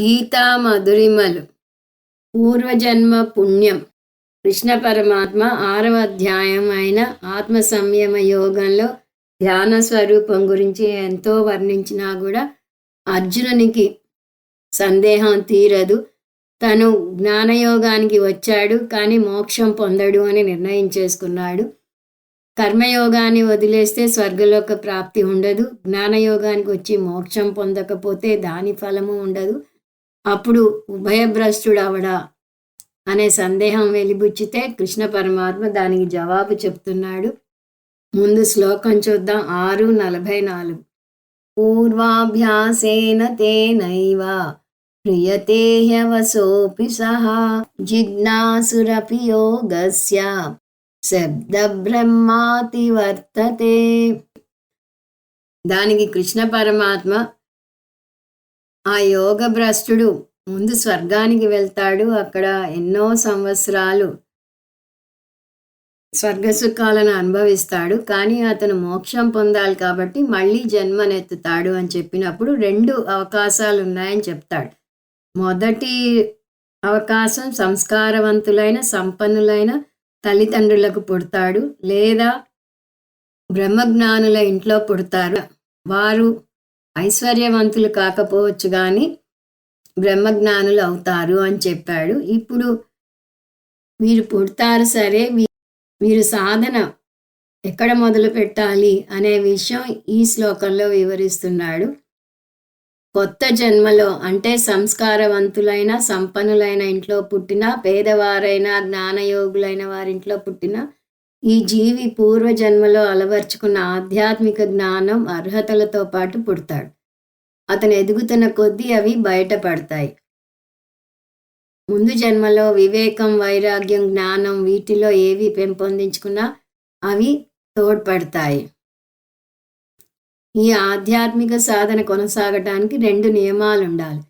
గీతా మధురిమలు పూర్వజన్మ పుణ్యం. కృష్ణ పరమాత్మ ఆరవ అధ్యాయం అయిన ఆత్మ సంయమ యోగంలో ధ్యాన స్వరూపం గురించి ఎంతో వర్ణించినా కూడా అర్జునునికి సందేహం తీరదు. తను జ్ఞానయోగానికి వచ్చాడు కానీ మోక్షం పొందడు అని నిర్ణయం చేసుకున్నాడు. కర్మయోగాన్ని వదిలేస్తే స్వర్గలోక ప్రాప్తి ఉండదు. జ్ఞానయోగానికి వచ్చి మోక్షం పొందకపోతే దాని ఫలము ఉండదు. అప్పుడు ఉభయభ్రష్టుడవడా అనే సందేహం వెలిబుచ్చితే కృష్ణ పరమాత్మ దానికి జవాబు చెప్తున్నాడు. ముందు శ్లోకం చూద్దాం. ఆరు నలభై నాలుగు. పూర్వాభ్యాసేన తేనైవ ప్రియతే హ్యవసోపి సహా జిజ్ఞాసురపి యోగస్య శబ్దబ్రహ్మాతి వర్తతే. దానికి కృష్ణ పరమాత్మ ఆ యోగ భ్రష్టుడు ముందు స్వర్గానికి వెళ్తాడు. అక్కడ ఎన్నో సంవత్సరాలు స్వర్గ సుఖాలను అనుభవిస్తాడు. కానీ అతను మోక్షం పొందాలి కాబట్టి మళ్ళీ జన్మనెత్తుతాడు అని చెప్పినప్పుడు రెండు అవకాశాలు ఉన్నాయని చెప్తాడు. మొదటి అవకాశం సంస్కారవంతులైన సంపన్నులైన తల్లిదండ్రులకు పుడతాడు. లేదా బ్రహ్మజ్ఞానుల ఇంట్లో పుడతారు. వారు ఐశ్వర్యవంతులు కాకపోవచ్చు కానీ బ్రహ్మజ్ఞానులు అవుతారు అని చెప్పాడు. ఇప్పుడు వీరు పుడతారు సరే మీరు సాధన ఎక్కడ మొదలు పెట్టాలి అనే విషయం ఈ శ్లోకంలో వివరిస్తున్నాడు. కొత్త జన్మలో అంటే సంస్కారవంతులైన సంపన్నులైన ఇంట్లో పుట్టిన పేదవారైన జ్ఞానయోగులైన వారింట్లో పుట్టిన ఈ జీవి పూర్వజన్మలో అలవర్చుకున్న ఆధ్యాత్మిక జ్ఞానం అర్హతలతో పాటు పుడతాడు. అతను ఎదుగుతున్న కొద్దీ అవి బయటపడతాయి. ముందు జన్మలో వివేకం వైరాగ్యం జ్ఞానం వీటిలో ఏవి పెంపొందించుకున్నా అవి తోడ్పడతాయి. ఈ ఆధ్యాత్మిక సాధన కొనసాగటానికి రెండు నియమాలు ఉండాలి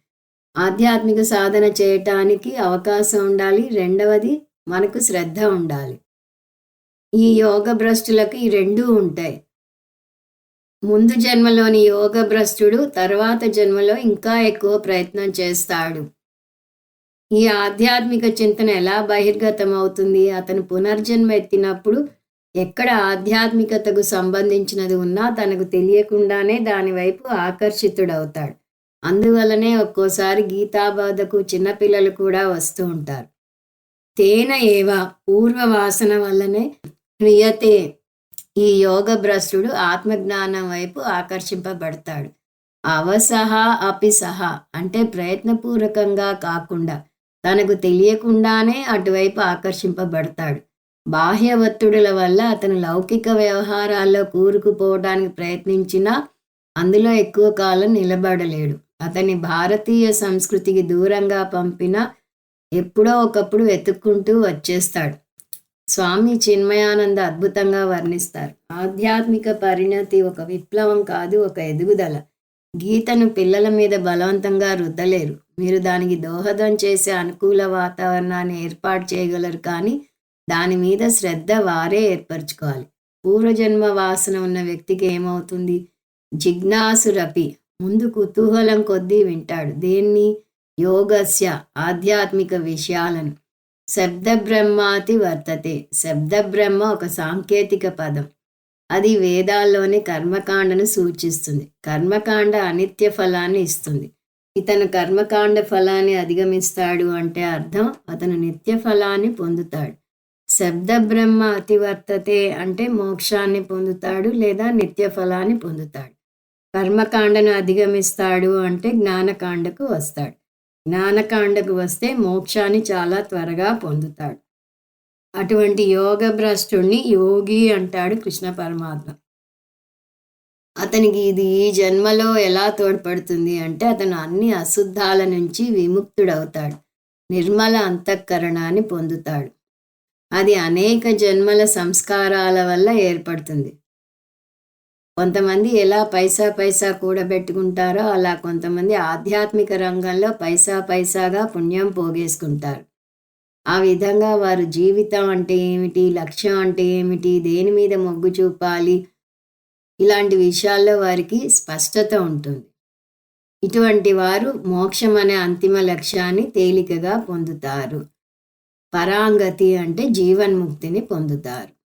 ఆధ్యాత్మిక సాధన చేయటానికి అవకాశం ఉండాలి. రెండవది మనకు శ్రద్ధ ఉండాలి. ఈ యోగ భ్రష్టులకు ఈ రెండూ ఉంటాయి. ముందు జన్మలోని యోగ భ్రష్టుడు తర్వాత జన్మలో ఇంకా ఎక్కువ ప్రయత్నం చేస్తాడు. ఈ ఆధ్యాత్మిక చింతన ఎలా బహిర్గతం అవుతుంది అతను పునర్జన్మ ఎత్తినప్పుడు ఎక్కడ ఆధ్యాత్మికతకు సంబంధించినది ఉన్నా తనకు తెలియకుండానే దానివైపు ఆకర్షితుడవుతాడు. అందువలనే ఒక్కోసారి గీతాబాధకు చిన్నపిల్లలు కూడా వస్తూ ఉంటారు. తేన ఏవ పూర్వ వాసన వల్లనే క్రియతే ఈ యోగ భ్రష్టుడు ఆత్మజ్ఞానం వైపు ఆకర్షింపబడతాడు. అవసహ అపి సహ అంటే ప్రయత్నపూర్వకంగా కాకుండా తనకు తెలియకుండానే అటువైపు ఆకర్షింపబడతాడు. బాహ్య ఒత్తిడుల వల్ల అతను లౌకిక వ్యవహారాల్లో కూరుకుపోవడానికి ప్రయత్నించినా అందులో ఎక్కువ కాలం నిలబడలేడు. అతని భారతీయ సంస్కృతికి దూరంగా పంపిన ఎప్పుడో ఒకప్పుడు వెతుక్కుంటూ వచ్చేస్తాడు. స్వామి చిన్మయానంద అద్భుతంగా వర్ణిస్తారు. ఆధ్యాత్మిక పరిణతి ఒక విప్లవం కాదు ఒక ఎదుగుదల. గీతను పిల్లల మీద బలవంతంగా రుద్దలేరు. మీరు దానికి దోహదం చేసే అనుకూల వాతావరణాన్ని ఏర్పాటు చేయగలరు కానీ దాని మీద శ్రద్ధ వారే ఏర్పరచుకోవాలి. పూర్వజన్మ వాసన ఉన్న వ్యక్తికి ఏమవుతుంది? జిజ్ఞాసురపి ముందు కుతూహలం కొద్దీ వింటాడు. దేన్ని? యోగస్య ఆధ్యాత్మిక విషయాలను. శబ్దబ్రహ్మాతి వర్తతే. శబ్దబ్రహ్మ ఒక సాంకేతిక పదం. అది వేదాల్లోని కర్మకాండను సూచిస్తుంది. కర్మకాండ అనిత్య ఫలాన్ని ఇస్తుంది. ఇతను కర్మకాండ ఫలాన్ని అధిగమిస్తాడు అంటే అర్థం అతను నిత్య ఫలాన్ని పొందుతాడు. శబ్ద బ్రహ్మ అతివర్తతే అంటే మోక్షాన్ని పొందుతాడు లేదా నిత్య ఫలాన్ని పొందుతాడు. కర్మకాండను అధిగమిస్తాడు అంటే జ్ఞానకాండకు వస్తాడు. జ్ఞానకాండకు వస్తే మోక్షాన్ని చాలా త్వరగా పొందుతాడు. అటువంటి యోగ భ్రష్టుణ్ణి యోగి అంటాడు కృష్ణ పరమాత్మ. అతనికి ఇది ఈ జన్మలో ఎలా తోడ్పడుతుంది అంటే అతను అన్ని అశుద్ధాల నుంచి విముక్తుడవుతాడు. నిర్మల అంతఃకరణాన్ని పొందుతాడు. అది అనేక జన్మల సంస్కారాల వల్ల ఏర్పడుతుంది. కొంతమంది ఎలా పైసా పైసా కూడబెట్టుకుంటారో అలా కొంతమంది ఆధ్యాత్మిక రంగంలో పైసా పైసాగా పుణ్యం పోగేసుకుంటారు. ఆ విధంగా వారు జీవితం అంటే ఏమిటి లక్ష్యం అంటే ఏమిటి దేని మీద మొగ్గు చూపాలి ఇలాంటి విషయాల్లో వారికి స్పష్టత ఉంటుంది. ఇటువంటి వారు మోక్షం అనే అంతిమ లక్ష్యాన్ని తేలికగా పొందుతారు. పరాంగతి అంటే జీవన్ముక్తిని పొందుతారు.